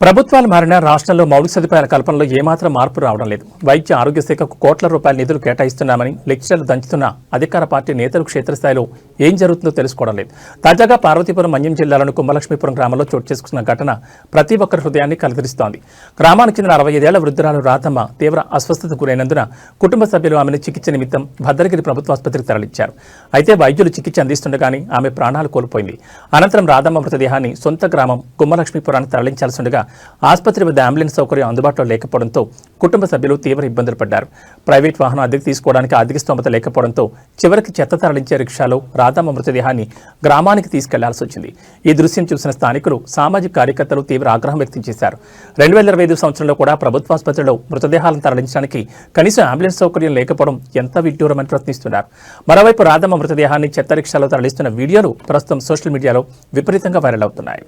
ప్రభుత్వాలు మారిన రాష్ట్రంలో మౌలిక సదుపాయాల కల్పనలో ఏమాత్రం మార్పు రావడం లేదు. వైద్య ఆరోగ్య శాఖకు కోట్ల రూపాయల నిధులు కేటాయిస్తున్నామని లెక్చర్లు దంచుతున్న అధికార పార్టీ నేతలు క్షేత్రస్థాయిలో ఏం జరుగుతుందో తెలుసుకోవడం లేదు. తాజాగా పార్వతీపురం మన్యం జిల్లాలోని కుంభలక్ష్మీపురం గ్రామంలో చోటు చేసుకున్న ఘటన ప్రతి ఒక్కరి హృదయాన్ని కలదరిస్తోంది. గ్రామానికి చెందిన అరవై ఐదేళ్ళ వృద్ధురాలు రాధమ్మ తీవ్ర అస్వస్థతకు గురైనందున కుటుంబ సభ్యులు ఆమెను చికిత్స నిమిత్తం భద్రగిరి ప్రభుత్వ ఆసుపత్రికి తరలించారు. అయితే వైద్యులు చికిత్స అందిస్తుండగానే ఆమె ప్రాణాలు కోల్పోయింది. అనంతరం రాధమ్మ మృతదేహాన్ని సొంత గ్రామం కుమ్మలక్ష్మీపురాన్ని తరలించాల్సి ఉండగా ఆసుపత్రి వద్ద అంబులెన్స్ సౌకర్యం అందుబాటులో లేకపోవడంతో కుటుంబ సభ్యులు తీవ్ర ఇబ్బందులు పడ్డారు. ప్రైవేట్ వాహనం అద్దెకు తీసుకోవడానికి ఆర్థిక స్తోమత లేకపోవడంతో చివరికి చెత్త తరలించే రిక్షాలో రాధమ్మ మృతదేహాన్ని గ్రామానికి తీసుకెళ్ళాల్సి వచ్చింది. ఈ దృశ్యం చూసిన స్థానికులు సామాజిక కార్యకర్తలు తీవ్ర ఆగ్రహం వ్యక్తం చేశారు. రెండు వేల ఇరవై ఐదు సంవత్సరంలో కూడా ప్రభుత్వ ఆసుపత్రిలో మృతదేహాలను తరలించడానికి కనీసం అంబులెన్స్ సౌకర్యం లేకపోవడం ఎంత విడ్డూరమని ప్రశ్నిస్తున్నారు. మరోవైపు రాధమ్మ మృతదేహాన్ని చెత్త రిక్షాలో తరలిస్తున్న వీడియోలు ప్రస్తుతం సోషల్ మీడియాలో విపరీతంగా వైరల్ అవుతున్నాయి.